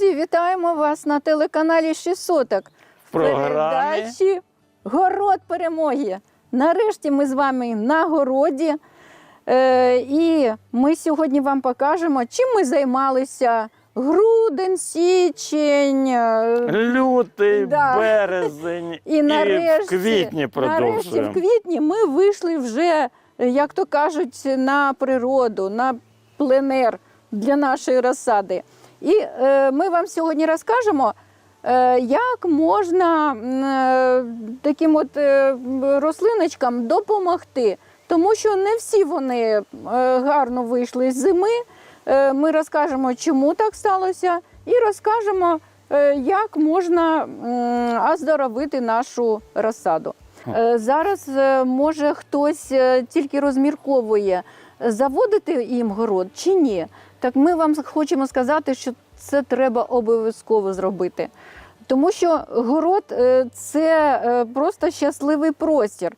Друзі, вітаємо вас на телеканалі «Шістсоток» В програмі передачі Город перемоги. Нарешті ми з вами на городі. Е, і ми сьогодні вам покажемо, чим ми займалися грудень, січень. е, лютий, Да. березень І нарешті, в квітні нарешті в квітні ми вийшли вже, як то кажуть, на природу, на пленер для нашої розсади. І е, ми вам сьогодні розкажемо, е, як можна е, таким от рослиночкам допомогти. Тому що не всі вони гарно вийшли з зими. Ми розкажемо, чому так сталося, і розкажемо, як можна оздоровити нашу розсаду. Зараз може хтось тільки розмірковує, заводити їм город чи ні. Так ми вам хочемо сказати, що це треба обов'язково зробити. Тому що город е, це е, просто щасливий простір.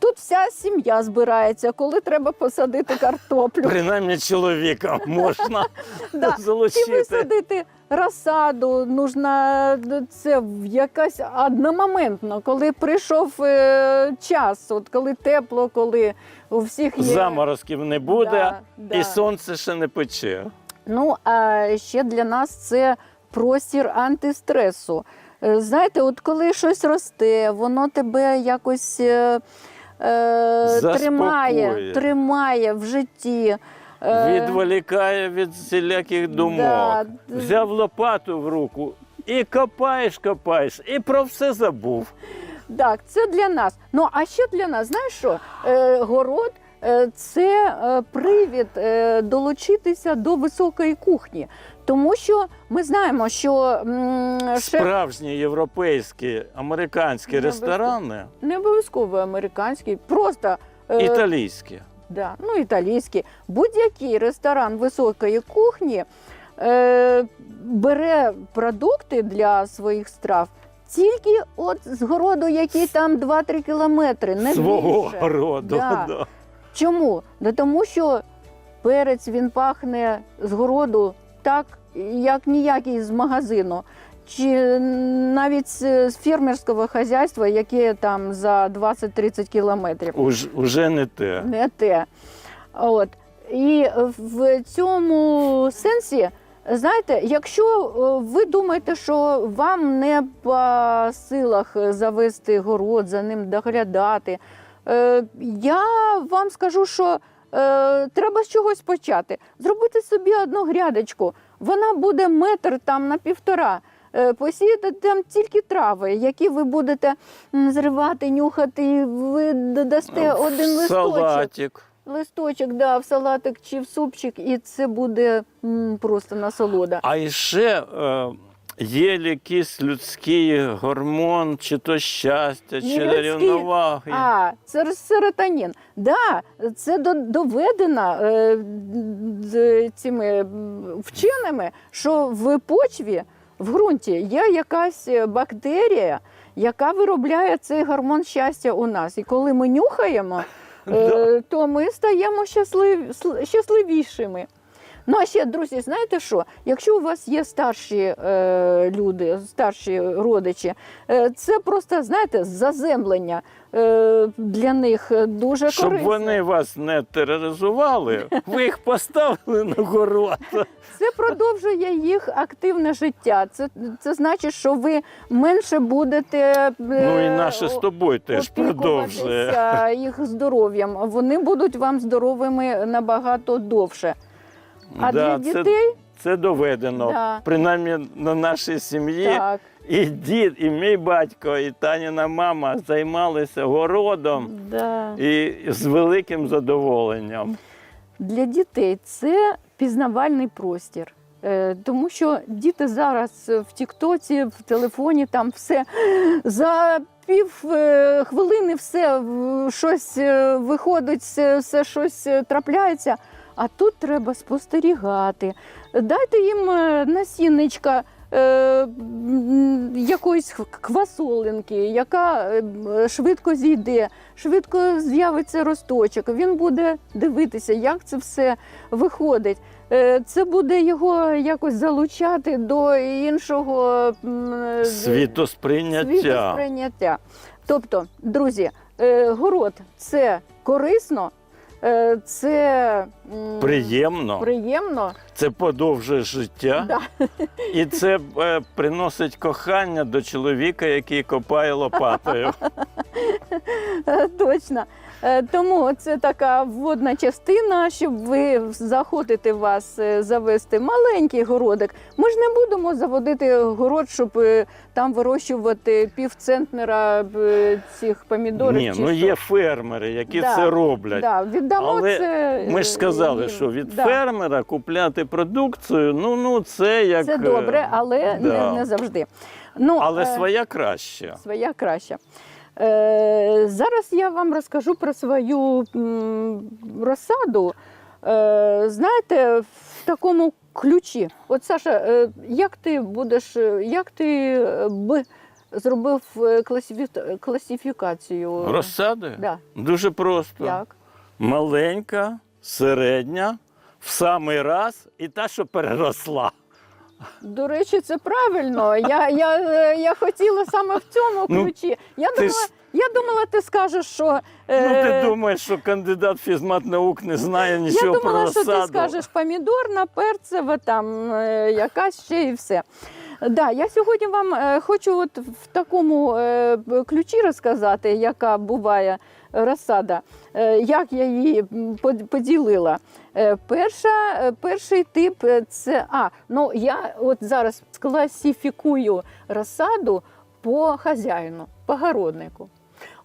Тут вся сім'я збирається, коли треба посадити картоплю. Принаймні чоловіка можна Да. Чи залучити. висадити розсаду, нужна це якась одномоментно, коли прийшов е, час, от коли тепло, коли у всіх є. Заморозків не буде, Да, да. і сонце ще не пече. Ну а ще для нас це простір антистресу. Е, Знаєте, от коли щось росте, воно тебе якось е, е, тримає, тримає в житті. Е, Відволікає від всіляких думок. да. Взяв лопату в руку і копаєш, копаєш, і про все забув. Так, це для нас. Ну а ще для нас, знаєш що? Е, город це привід долучитися до високої кухні. Тому що ми знаємо, що м, шеф Справжні європейські, американські Не ресторани, не обов'язково американський, просто е, італійські. да, ну, італійський, будь-який ресторан високої кухні е, бере продукти для своїх страв. Тільки от з городу, який там 2-3 кілометри, не свого більше. городу. Да. Да. Чому? Да тому що перець він пахне з городу так, як ніякий з магазину. Чи навіть з фермерського хазяйства, яке там за 20-30 кілометрів. Уж, уже не те. Не те. От. І в цьому сенсі, знаєте, якщо е, ви думаєте, що вам не по силах завести город, за ним доглядати, е, я вам скажу, що е, треба з чогось почати. Зробити собі одну грядочку. Вона буде метр там на півтора. Е, Посіяти там тільки трави, які ви будете зривати, нюхати, і ви додасте один листочок Салатик. листочок, да, в салатик чи в супчик, і це буде м, просто насолода. А ще е, є якийсь людський гормон, чи то щастя, Не чи людський, рівноваги. А, це серотонін. Да, це до- доведено е, з цими вченими, що в почві, в ґрунті є якась бактерія, яка виробляє цей гормон щастя у нас. І коли ми нюхаємо, е, то ми стаємо щаслив, сл- щасливішими. Ну а ще, друзі, знаєте що? Якщо у вас є старші е, люди, старші родичі, е, це просто, знаєте, заземлення е, для них дуже Щоб вони вас не тероризували, ви їх поставили на город. Це продовжує їх активне життя. Це, це значить, що ви менше будете е, Ну і наше з тобою теж продовжує. опікуватися їх здоров'ям. Вони будуть вам здоровими набагато довше. А Да, для це, дітей це доведено. Да. Принаймні на нашій сім'ї. так. І дід, і мій батько, і Таніна мама займалися городом Да. і з великим задоволенням. Для дітей це пізнавальний простір. Е, Тому що діти зараз в Тіктоці, в телефоні там все за пів е, хвилини все в- щось е, виходить, все, все щось е, трапляється. А тут треба спостерігати. Дайте їм е, насінничка е, якоїсь квасолинки, яка е, швидко зійде, швидко з'явиться росточок. Він буде дивитися, як це все виходить. Це буде його якось залучати до іншого Світосприйняття. світосприйняття. Тобто, друзі, город це корисно, це Приємно, приємно. це подовжує життя, Да. і це е, приносить кохання до чоловіка, який копає лопатою. Е, Точно. Е, Тому це така вводна частина, щоб ви заходите вас е, завести маленький городик. Ми ж не будемо заводити город, щоб е, там вирощувати півцентнера цих помідорів. Ні, чи ну що. є фермери, які Да, це роблять. Да, віддамо Але це. Ми ж сказали, їм. що від Да. фермера купляти продукцію, ну, ну це як. Це добре, але да. не, не завжди. Ну, Але е, своя краща. своя краща. Е, зараз я вам розкажу про свою розсаду. Е, знаєте, в такому ключі. От Саша, е, як ти будеш, як ти би зробив класифікацію? Розсади? Да. Дуже просто. Як? Маленька, середня, в самий раз і та, що переросла. До речі, це правильно. Я, я, е, я хотіла саме в цьому Ну, ключі. я, думала, ж- я думала, ти скажеш, що. Ну, е, ти думаєш, що кандидат фізмат наук не знає Я нічого про думала, що ти скажеш помідорна, перцева, там е, якась ще і все. Да, я сьогодні вам е, хочу от в такому е, ключі розказати, яка буває розсада, е, як я її поділила. Е, Перша, е, перший тип це а, ну я от зараз класифікую розсаду по хазяїну, по городнику.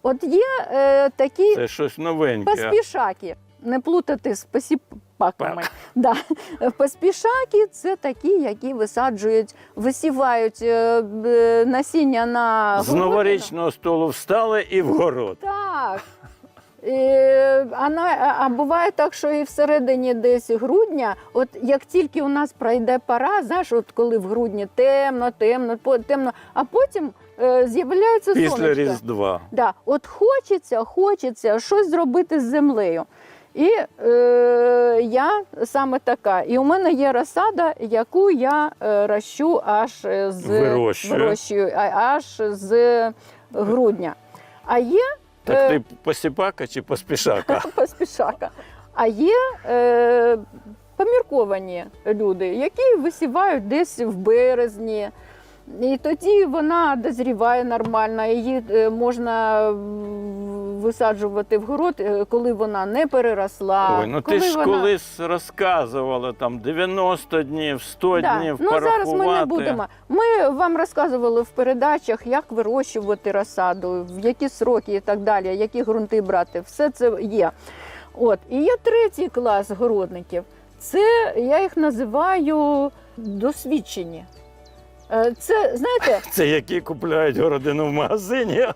От є е, такі Це щось новеньке. Поспішаки. Не плутати з посіпаками. Да. Поспішаки це такі, які висаджують, висівають е, насіння на З городину. новорічного столу встали і в город. Так. Е, А, на, а буває так, що і всередині десь грудня, от як тільки у нас пройде пора, знаєш, от коли в грудні темно, темно, по- темно, а потім е, з'являється Після сонечко. Різдва. Да, от хочеться, хочеться щось зробити з землею. І е, я саме така. І у мене є розсада, яку я е, рощу аж е, з Вирощує. вирощую, а- аж з грудня. А є Так Е. ти посіпака чи поспішака? поспішака. А є е, помірковані люди, які висівають десь в березні. І тоді вона дозріває нормально, її е, можна м, висаджувати в город, е, коли вона не переросла. Ой, ну коли ти ж вона... колись розказувала там 90 днів, 100 Да. днів Ну зараз ми не будемо. Ми вам розказували в передачах, як вирощувати розсаду, в які сроки і так далі, які ґрунти брати. Все це є. От і є третій клас городників. Це я їх називаю досвідчені. Е, Це знаєте, Це які купляють городину в магазині.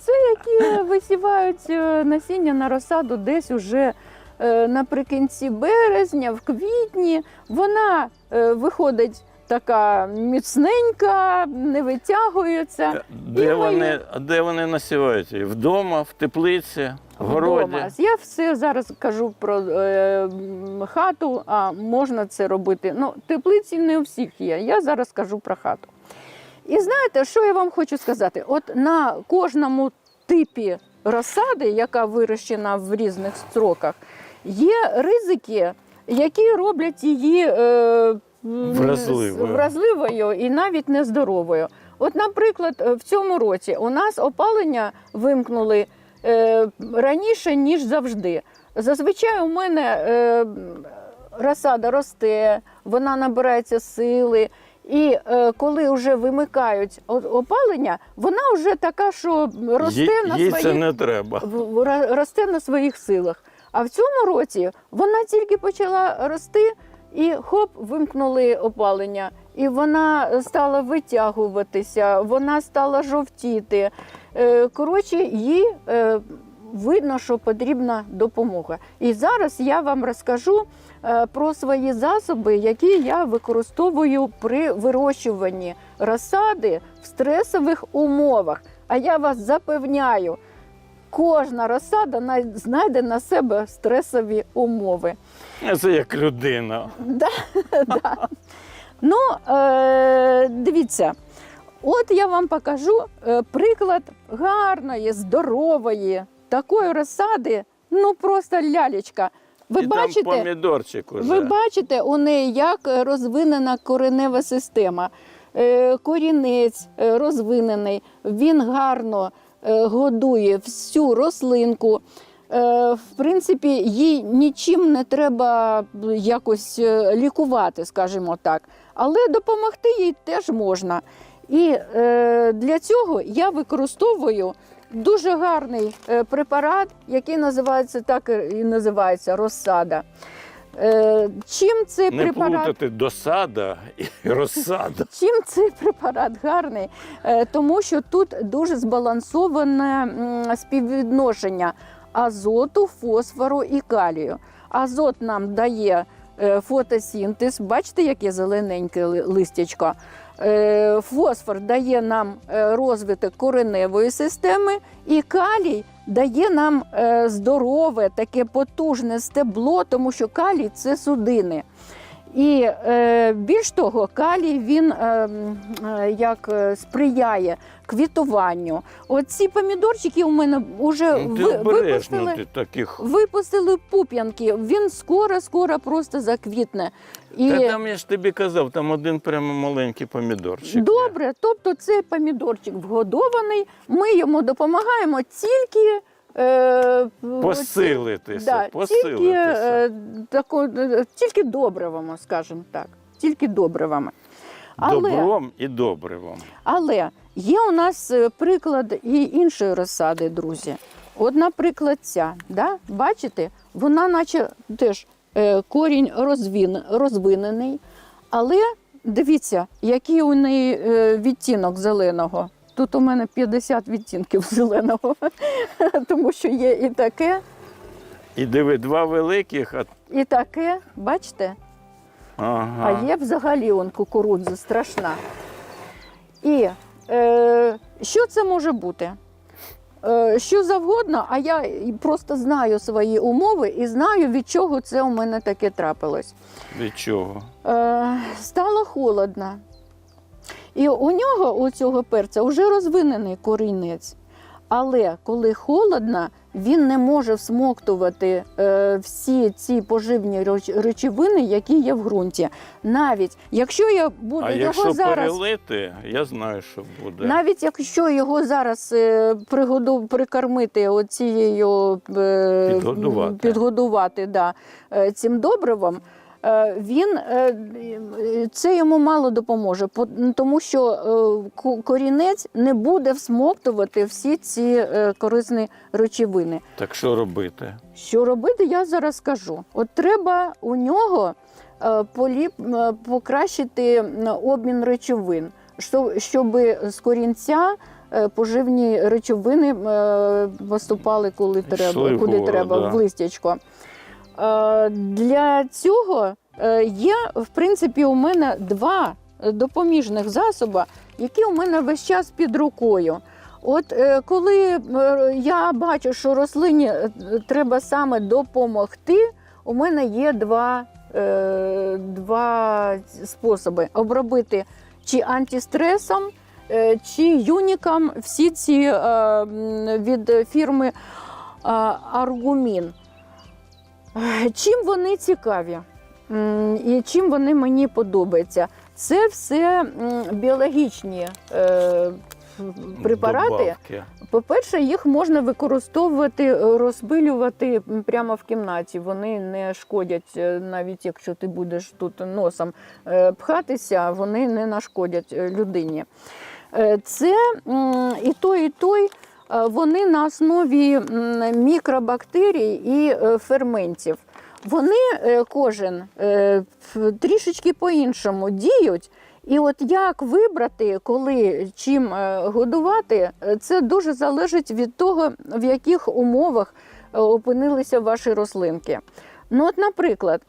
Це які висівають е, насіння на розсаду десь уже е, наприкінці березня, в квітні. Вона е, виходить така міцненька, не витягується. Де І вони, а де вони насівають? Вдома, в теплиці, в городі. Вдома. Я все зараз кажу про е, хату, а можна це робити. Ну, теплиці не у всіх є. Я зараз кажу про хату. І знаєте, що я вам хочу сказати? От на кожному типі розсади, яка вирощена в різних строках, є ризики, які роблять її е, Вразливою. вразливою і навіть нездоровою. От, наприклад, е, в цьому році у нас опалення вимкнули е, раніше, ніж завжди. Зазвичай у мене е, розсада росте, вона набирається сили. І е, коли вже вимикають опалення, вона вже така, що росте Їй- на їй це своїх не треба. росте на своїх силах. А в цьому році вона тільки почала рости, і хоп, вимкнули опалення. І вона стала витягуватися, вона стала жовтіти. Е, Коротше, їй е, видно, що потрібна допомога. І зараз я вам розкажу про свої засоби, які я використовую при вирощуванні розсади в стресових умовах. А я вас запевняю, кожна розсада знайде на себе стресові умови. Це як людина. Да, да. Ну, е, дивіться, от я вам покажу е, приклад гарної, здорової, такої розсади, ну просто лялечка. Ви І бачите, там помідорчик уже. ви бачите у неї, як розвинена коренева система. Е, Корінець е, розвинений, він гарно е, годує всю рослинку. В принципі, їй нічим не треба якось лікувати, скажімо так. Але допомогти їй теж можна. І для цього я використовую дуже гарний е, препарат, який називається так і називається розсада. Е, Чим цей Не препарат? плутати досада і розсада. Чим цей препарат гарний? Е, Тому що тут дуже збалансоване співвідношення азоту, фосфору і калію. Азот нам дає фотосинтез, бачите, яке зелененьке ли- листячко. Е, Фосфор дає нам е, розвиток кореневої системи, і калій дає нам е, здорове, таке потужне стебло, тому що калій це судини. І е, більш того, калій він е, е, як е, сприяє квітуванню. Оці помідорчики у мене вже Ну, Ти ви, обережно випустили. ти таких. Випустили пуп'янки, він скоро-скоро просто заквітне. І Та там я ж тобі казав, там один прямо маленький помідорчик. добре, тобто цей помідорчик вгодований, ми йому допомагаємо тільки. Е, Посилитися, Да, тільки, посилитися. е, тако, е, тільки добривами, скажімо так. Тільки добривами. Але, Добром і добривом. але є у нас приклад і іншої розсади, друзі. От, наприклад, ця, да? бачите, вона наче теж е, корінь розвін, розвинений, але дивіться, який у неї відтінок зеленого. Тут у мене 50 відтінків зеленого, тому що є і таке, І диви, два великих, а і таке, бачите? ага. А є взагалі он кукурудза страшна. І е, що це може бути? Е, що завгодно, а я і просто знаю свої умови і знаю, від чого це у мене таке трапилось. від чого? Е, стало холодно. І у нього, у цього перця, вже розвинений корінець. Але коли холодно, він не може всмоктувати е, всі ці поживні реч- речовини, які є в ґрунті. Навіть якщо я буду А його якщо зараз. перелити, я знаю, що буде. Навіть якщо його зараз е, пригоду, прикормити оцією е, Підгодувати. підгодувати да, цим добривом, він е, е, це йому мало допоможе, по- тому що е, корінець не буде всмоктувати всі ці е, корисні речовини. Так що робити? Що робити, я зараз скажу. От треба у нього е, поліп, е, покращити обмін речовин, що- щоб з корінця е, поживні речовини е, поступали, коли треба, куди треба, да. в листячко. Е, Для цього е, є, в принципі, у мене два допоміжних засоби, які у мене весь час під рукою. От е, коли я бачу, що рослині треба саме допомогти, у мене є два, два способи: обробити чи антистресом, чи юніком всі ці від фірми Аргумін. Чим вони цікаві? І чим вони мені подобаються? Це все біологічні е, препарати. По-перше, їх можна використовувати, е, розпилювати прямо в кімнаті. Вони не шкодять, е, навіть якщо ти будеш тут носом пхатися, вони не нашкодять людині. Це і той, і той. Е, Вони на основі мікробактерій і е, ферментів. Вони е, кожен трішечки по-іншому діють, І от як вибрати, коли чим годувати, це дуже залежить від того, в яких умовах опинилися ваші рослинки. Ну, от, наприклад,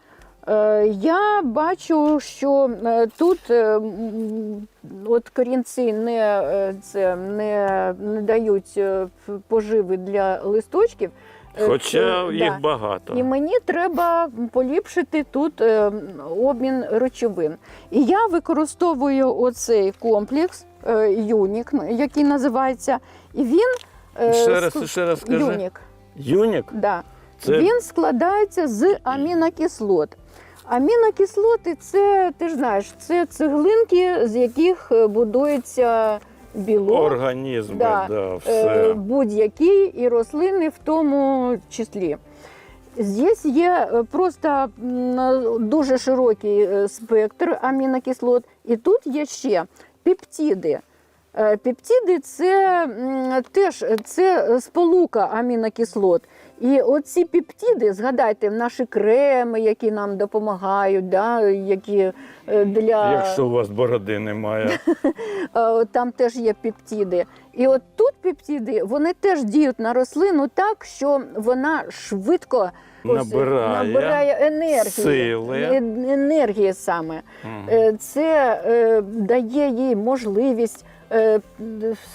я бачу, що е, тут е, от корінці не, е, це, не, не дають е, поживи для листочків. Е, Хоча це- їх да. багато. І мені треба поліпшити тут е, обмін речовин. І я використовую оцей комплекс е, Юнік, який називається. І він е, Ще раз, ще раз скажи. Юнік. Юнік? Да. Це Він складається з амінокислот. Амінокислоти це, ти ж знаєш, це цеглинки, з яких е, будується білок. організм, Да. да, Е, все. будь-які і рослини в тому числі. Здесь є е, просто дуже широкий спектр амінокислот, і тут є ще пептиди. Пептиди це теж це сполука амінокислот. І оці пептиди, згадайте, наші креми, які нам допомагають, да, які е, для Якщо у вас бороди немає. Е, там теж є пептиди. І от тут пептиди вони теж діють на рослину так, що вона швидко ось, Набирає набирає енергії. сили. Е- енергії саме. Е, Це е, дає їй можливість е,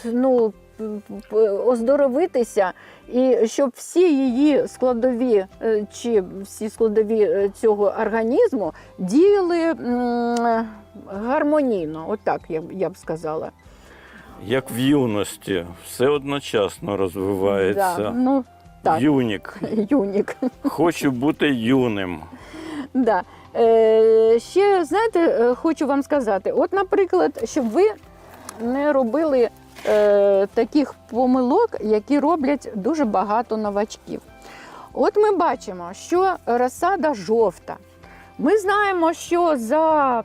ну, оздоровитися, і щоб всі її складові е, чи всі складові е, цього організму діяли гармонійно. Отак я, б- я б сказала. Як в юності, все одночасно розвивається. Да, ну, так, Юнік. юнік. Хочу бути юним. Да. Е, ще знаєте, е, хочу вам сказати: от, наприклад, щоб ви не робили е, таких помилок, які роблять дуже багато новачків. От ми бачимо, що розсада жовта. Ми знаємо, що за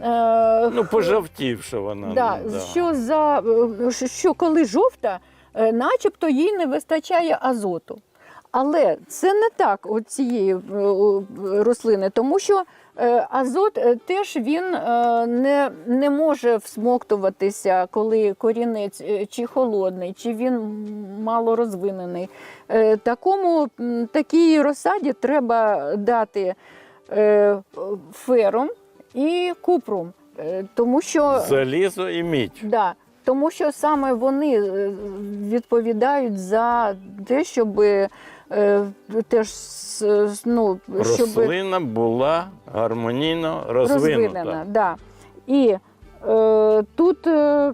е, Ну, пожавтівши вона. Да, ну, да. Що, за, е, що- коли жовта, е, начебто їй не вистачає азоту. Але це не так у цієї е, рослини, тому що азот е, теж він е, не, не може всмоктуватися, коли корінець е, чи холодний, чи він мало розвинений. Е, Такому, такій розсаді треба дати е, ферум і купрум. Е, Тому що Залізо і мідь. Да, тому що саме вони е, відповідають за те, щоб е, теж с- с- ну, щоб Рослина була гармонійно розвинута. розвинена. Да. І е, тут е,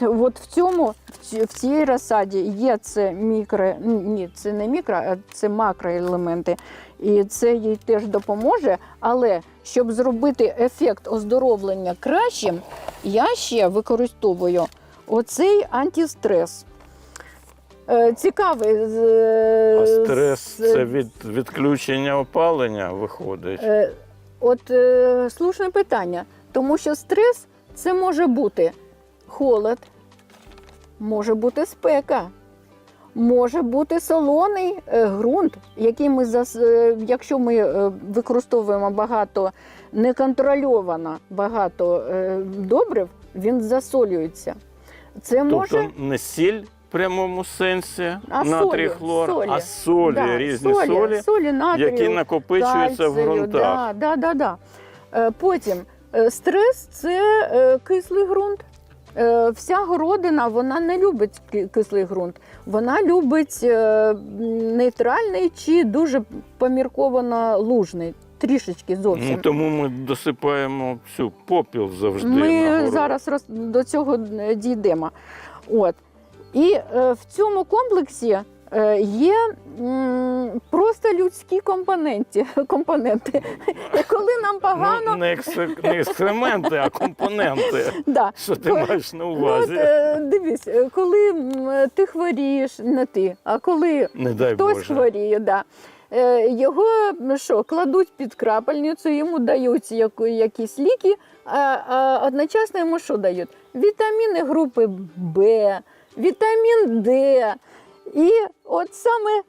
от в цьому в цій розсаді є це мікро, ні, це не мікро, а це макроелементи. І це їй теж допоможе. Але щоб зробити ефект оздоровлення кращим, я ще використовую оцей антистрес. Е, Цікавий. з- А стрес це від відключення опалення виходить. Е, От е, слушне питання, тому що стрес це може бути холод, може бути спека, може бути солоний е, ґрунт, який ми зас... якщо ми використовуємо багато неконтрольовано багато е, добрив, він засолюється. Це може Тобто не сіль прямому сенсі, А натрій солі, хлор, солі. а солі, Да, різні солі, солі натрію, які накопичуються в ґрунтах. Да, да, да, да. Е, Потім е, стрес це е, кислий ґрунт. Вся городина вона не любить кислий ґрунт. Вона любить нейтральний чи дуже помірковано лужний, трішечки зовсім. Ну, тому ми досипаємо всю попіл завжди. на Ми город. зараз роз- до цього дійдемо. От. І е, в цьому комплексі е, є просто людські компоненти. компоненти. Коли нам погано, Ну, не, ексе- не екскременти, а компоненти. да. Що ти Коли- маєш на Ну, от, увазі? е, дивись, коли ти хворієш, не ти, а коли Не дай хтось Боже. хворіє, да. Його ну, що, кладуть під крапельницю, йому дають якісь ліки, а, а одночасно йому що дають? Вітаміни групи Б, вітамін Д. І от саме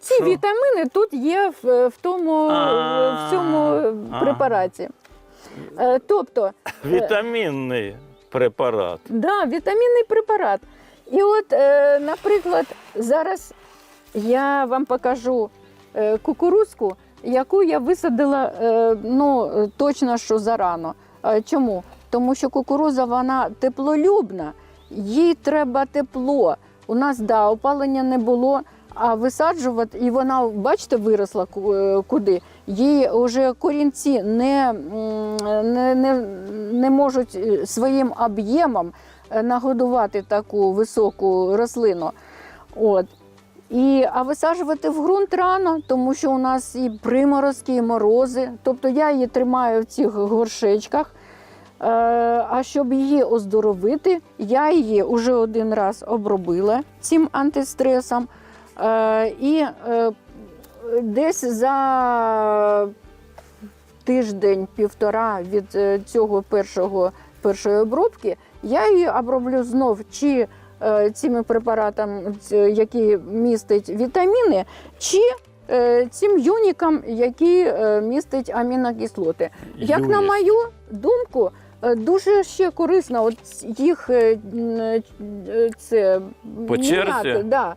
ці Що? вітаміни тут є в, в тому в цьому А, препараті. Е, тобто, Вітамінний препарат. Да, вітамінний препарат. І от, е, наприклад, зараз я вам покажу е, кукурузку, яку я висадила е, ну, е, точно що зарано. Е, чому? Тому що кукуруза вона теплолюбна, їй треба тепло. У нас да, опалення не було, а висаджувати, і вона, бачите, виросла е, куди. Їй вже корінці не, не, не, не можуть е, своїм об'ємом е, нагодувати таку високу рослину. От. І, а висаджувати в ґрунт рано, тому що у нас і приморозки, і морози. Тобто я її тримаю в цих горшечках. Е, а щоб її оздоровити, я її вже один раз обробила цим антистресом. Е, і е, десь за тиждень-півтора від цього першого, першої обробки я її оброблю знов чи цими препаратами, які містять вітаміни, чи цим юніком, який е, містить амінокислоти. Як на мою думку, дуже ще корисно от їх е, е, це По черзі? Да.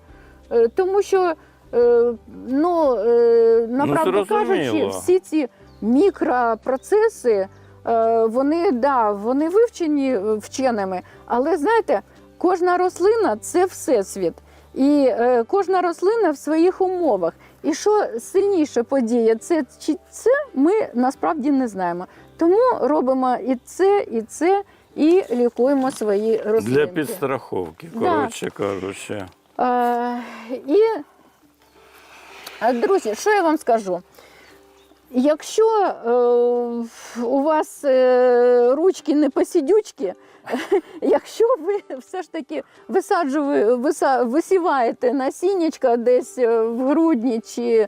Е, Тому що, е, ну, е, направду кажучи, всі ці мікропроцеси, е, вони, да, вони вивчені е, вченими, але знаєте, кожна рослина це всесвіт. І е, кожна рослина в своїх умовах. І що сильніше подіє, це чи це ми насправді не знаємо. Тому робимо і це, і це, і лікуємо свої рослинки. Для підстраховки, Да. коротше кажучи. Е, і, е, друзі, що я вам скажу? Якщо е, у вас е, ручки не посідючки, якщо ви все ж таки виса, висіваєте насіннячка десь е, в грудні чи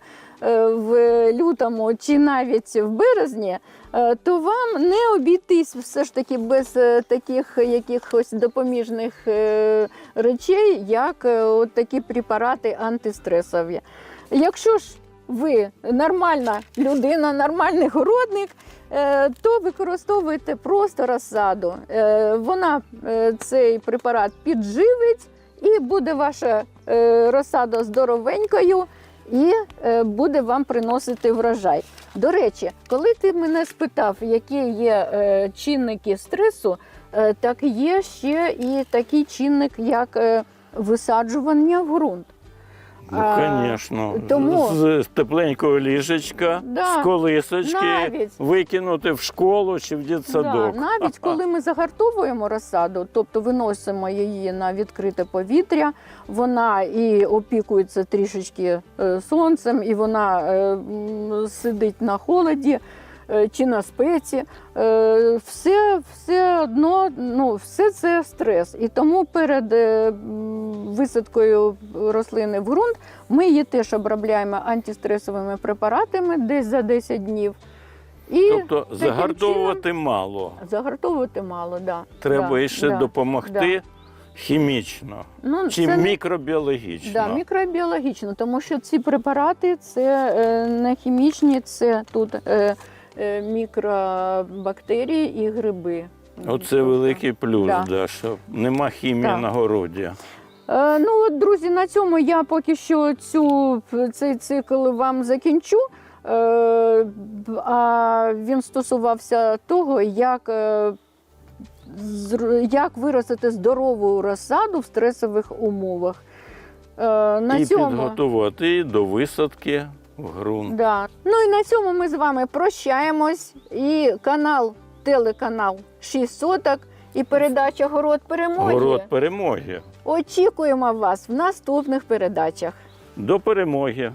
в лютому, чи навіть в березні, то вам не обійтись все ж таки без е, таких якихось допоміжних е, речей, як е, от такі препарати антистресові. Якщо ж ви нормальна людина, нормальний городник, е, то використовуйте просто розсаду. Е, Вона е, цей препарат підживить і буде ваша е, розсада здоровенькою і е, буде вам приносити врожай. До речі, коли ти мене спитав, які є е, чинники стресу, е, так є ще і такий чинник, як висаджування в ґрунт. Ну, звісно. тому- З тепленького ліжечка, Да, з колисочки навіть. викинути в школу чи в дитсадок. Да, навіть коли ми загартовуємо розсаду, тобто виносимо її на відкрите повітря, вона і опікується трішечки е, сонцем, і вона е, сидить на холоді чи на спеці. Е, Все, все одно, ну, все це стрес. І тому перед е, висадкою рослини в ґрунт ми її теж обробляємо антистресовими препаратами десь за 10 днів. І Тобто загартовувати мало. Загартовувати мало, да. Треба да, іще да. допомогти хімічно Ну, чи це мікробіологічно. да, мікробіологічно, тому що ці препарати це е, не хімічні, це тут е, е, мікробактерії і гриби. Оце великий плюс, Да. да. що нема хімії Так. на городі. Е, ну от, друзі, на цьому я поки що цю, цей цикл вам закінчу. Е, а він стосувався того, як, е, як виростити здорову розсаду в стресових умовах. Е, на і цьому... підготувати до висадки в ґрунт. Да. Ну і на цьому ми з вами прощаємось. І канал, телеканал 6 соток і передача Город перемоги. Город перемоги. Очікуємо вас в наступних передачах. До перемоги.